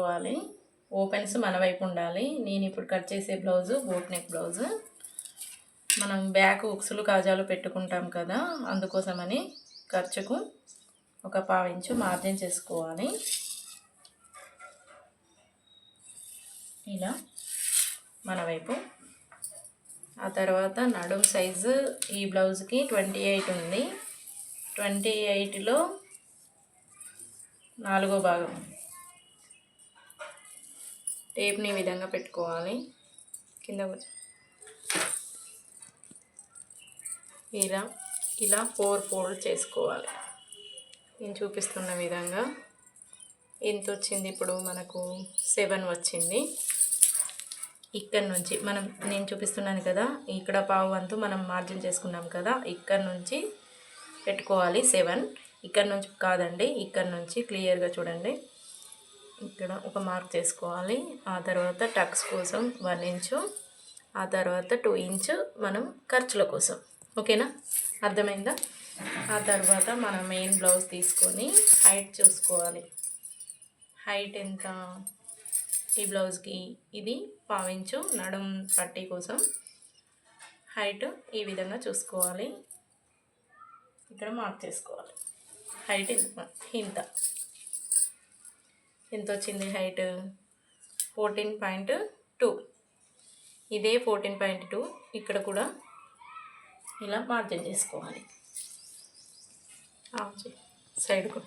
పెట్టుకోవాలి ఓపెన్స్ మన వైపు ఉండాలి. నేను ఇప్పుడు కట్ చేసే బ్లౌజు బోట్ నెక్ బ్లౌజు. మనం బ్యాక్ ఉక్సులు కాజాలు పెట్టుకుంటాం కదా అందుకోసమని ఖర్చుకు ఒక పావించు మార్జిన్ చేసుకోవాలి. ఇలా మన వైపు. ఆ తర్వాత నడుం సైజు ఈ బ్లౌజ్కి ట్వంటీ ఎయిట్ ఉంది. ట్వంటీ ఎయిట్లో నాలుగో భాగం. టేప్ని ఈ విధంగా పెట్టుకోవాలి. కింద ఇలా ఇలా ఫోర్ ఫోల్డ్ చేసుకోవాలి. నేను చూపిస్తున్న విధంగా. ఎంత వచ్చింది? ఇప్పుడు మనకు సెవెన్ వచ్చింది. ఇక్కడ నుంచి మనం నేను చూపిస్తున్నాను కదా ఇక్కడ పావు వంతు మనం మార్జిన్ చేసుకున్నాం కదా ఇక్కడ నుంచి పెట్టుకోవాలి సెవెన్. ఇక్కడ నుంచి కాదండి ఇక్కడ నుంచి క్లియర్గా చూడండి. ఇక్కడ ఒక మార్క్ చేసుకోవాలి. ఆ తర్వాత టక్స్ కోసం వన్ ఇంచు ఆ తర్వాత టూ ఇంచు మనం ఖర్చుల కోసం. ఓకేనా? అర్థమైందా? ఆ తర్వాత మనం మెయిన్ బ్లౌజ్ తీసుకొని హైట్ చూసుకోవాలి. హైట్ ఎంత? ఈ బ్లౌజ్కి ఇది పావించు నడుం పట్టీ కోసం హైట్ ఈ విధంగా చూసుకోవాలి. ఇక్కడ మార్క్ చేసుకోవాలి. హైట్ ఇంత ఇంత. ఎంత వచ్చింది హైట్? Fourteen point two. ఇదే ఫోర్టీన్ పాయింట్ టూ. ఇక్కడ కూడా ఇలా మార్జిన్ చేసుకోవాలి. సైడ్కు